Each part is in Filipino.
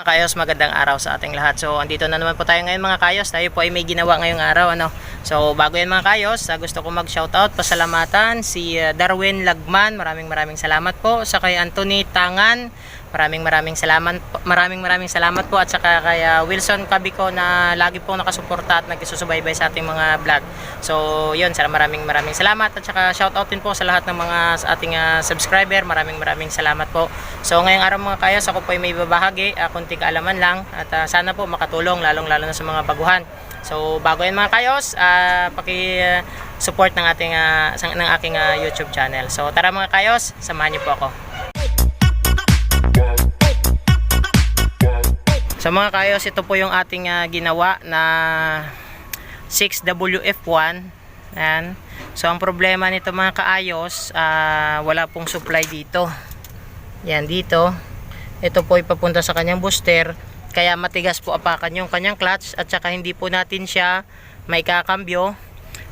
Mga kayos, magandang araw sa ating lahat. So, andito na naman po tayo ngayon mga kayos. Tayo po ay may ginawa ngayong araw. Ano? So, bago yan mga kayos, ah, gusto ko mag-shoutout, pasalamatan si ah, Darwin Lagman. Maraming maraming salamat po. Sa kay Anthony Tangan. Maraming maraming salamat po, maraming maraming salamat po at saka kay ah, Wilson Cabico na lagi po nakasuporta at nagsusubaybay sa ating mga vlog. So, yun, sala maraming maraming salamat at saka shoutout din po sa lahat ng mga ating ah, subscriber. Maraming maraming salamat po. So, ngayong araw mga kayos, ako po ay may babahagi, uh, kunting kaalaman lang at ah, sana po makatulong lalong-lalo na sa mga baguhan. So, bago yan mga kayos, ah, paki ah, support ng ating ah, sang- ng aking ah, YouTube channel. So, tara mga kayos, samahan niyo po ako. Sa mga kayos, ito po yung ating ah, ginawa na 6WF1. Ayan. So, ang problema nito mga kaayos, ah, wala pong supply dito. Yan, dito. Ito po ipapunta sa kanyang booster. Kaya matigas po apakan yung kanyang clutch at saka hindi po natin siya may kakambyo.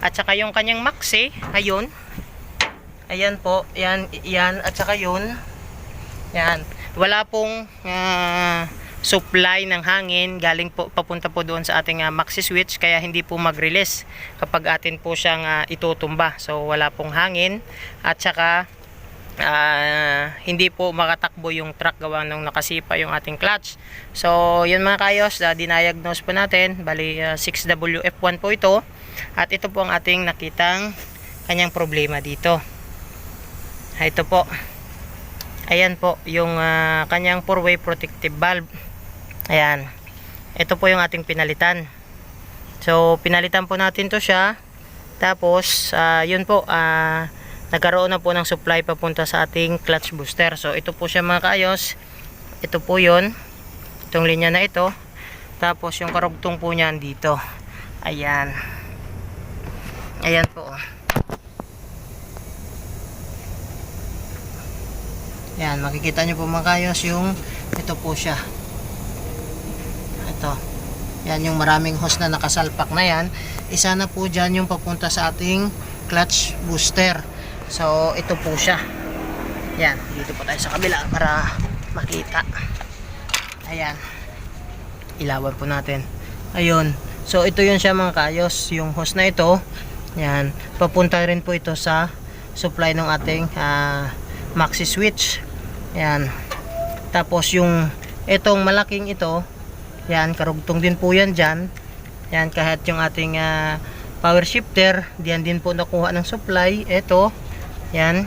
At saka yung kanyang maxi, ayun. Ayan po, yan, yan, at saka yun. Yan. Wala pong ah, supply ng hangin galing po papunta po doon sa ating ah, maxi switch kaya hindi po mag-release kapag atin po siyang ah, itutumba. So wala pong hangin at saka ah, hindi po makatakbo yung truck gawa nung nakasipa yung ating clutch. So yun mga kayos, uh, dindiagnose po natin. Bali ah, 6WF1 po ito. At ito po ang ating nakitang kanyang problema dito. Ito po. Ayan po, yung ah, kanyang four-way protective valve. Ayan. Ito po yung ating pinalitan. So, pinalitan po natin to siya. Tapos, ah, yun po, ah, nagkaroon na po ng supply papunta sa ating clutch booster. So, ito po siya mga kaayos. Ito po yun. Itong linya na ito. Tapos, yung karugtong po niyan dito. Ayan. Ayan po. Yan, makikita nyo po mga kayos yung ito po siya. Ito. Yan yung maraming hose na nakasalpak na yan. Isa na po dyan yung papunta sa ating clutch booster. So, ito po siya. Yan, dito po tayo sa kabila para makita. Ayan. Ilawan po natin. Ayun. So, ito yun siya mga kayos. Yung hose na ito. Yan. Papunta rin po ito sa supply ng ating ah, maxi switch. Yan. Tapos yung itong malaking ito, yan, karugtong din po yan dyan. Yan, kahit yung ating ah, power shifter, diyan din po nakuha ng supply. Ito, yan.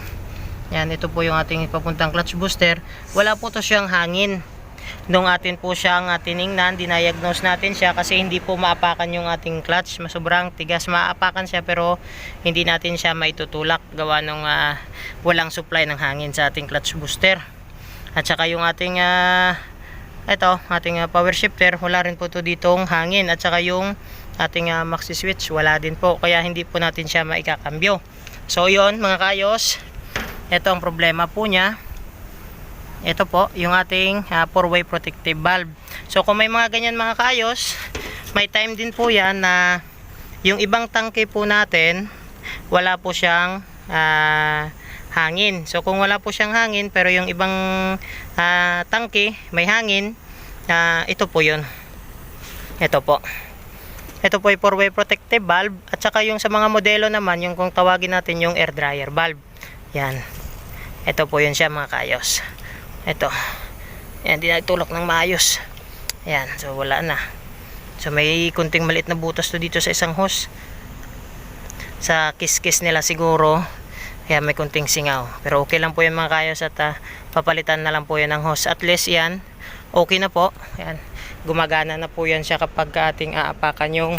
Yan, ito po yung ating papuntang clutch booster. Wala po to siyang hangin. Nung atin po siyang uh, tiningnan, dindiagnose natin siya kasi hindi po maapakan yung ating clutch. Sobrang tigas, maapakan siya pero hindi natin siya maitutulak gawa nung ah, walang supply ng hangin sa ating clutch booster. At saka yung ating ah, ito, ating ah, power shifter, wala rin po to ditong hangin. At saka yung ating ah, maxi switch, wala din po. Kaya hindi po natin siya maikakambyo. So yon mga kayos, ito ang problema po niya. Ito po, yung ating ah, four-way protective valve. So kung may mga ganyan mga kayos, may time din po yan na yung ibang tangke po natin, wala po siyang ah, hangin. So kung wala po siyang hangin, pero yung ibang ah, tangke may hangin, ah, ito po yun. Ito po. Ito po ay four-way protective valve at saka yung sa mga modelo naman, yung kung tawagin natin yung air dryer valve. Yan. Ito po yun siya mga kayos. Ito. Yan, di natulok ng maayos. Yan, so wala na. So may kunting maliit na butas to dito sa isang hose. Sa kiss-kiss nila siguro, kaya may kunting singaw. Pero okay lang po yan mga kayos at ah, papalitan na lang po yan ng hose. At least yan, okay na po. Yan, gumagana na po yan siya kapag ating aapakan yung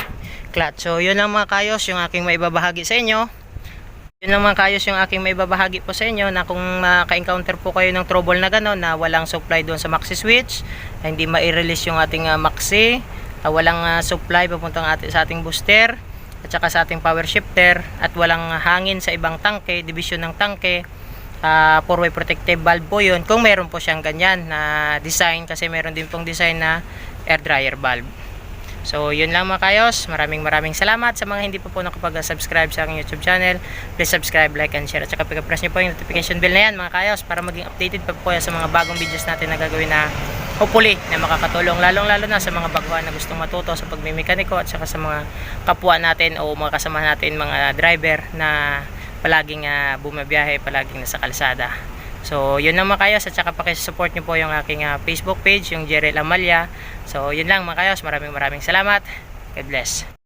clutch. So yun lang mga kayos, yung aking maibabahagi sa inyo. Yun lang mga kayos yung aking may babahagi po sa inyo na kung maka-encounter po kayo ng trouble na gano'n na walang supply doon sa maxi switch, hindi ma-release yung ating ah, maxi, ah, walang ah, supply papuntang ating, sa ating booster, at saka sa ating power shifter, at walang hangin sa ibang tangke, division ng tangke, uh, four-way protective valve po yun, kung meron po siyang ganyan na design, kasi meron din pong design na air dryer valve. So, yun lang mga kayos. Maraming maraming salamat sa mga hindi pa po nakapag-subscribe sa aking YouTube channel. Please subscribe, like, and share. At saka press nyo po yung notification bell na yan mga kayos para maging updated pa po sa mga bagong videos natin na gagawin na hopefully na makakatulong lalong lalo na sa mga baguhan na gustong matuto sa pagmimekaniko at saka sa mga kapwa natin o mga kasama natin mga driver na palaging uh, bumabiyahe, palaging nasa kalsada. So, yun lang mga kayos at saka pakisupport nyo po yung aking ah, Facebook page, yung Jerel Amalia. So, yun lang mga kayos. Maraming maraming salamat. God bless.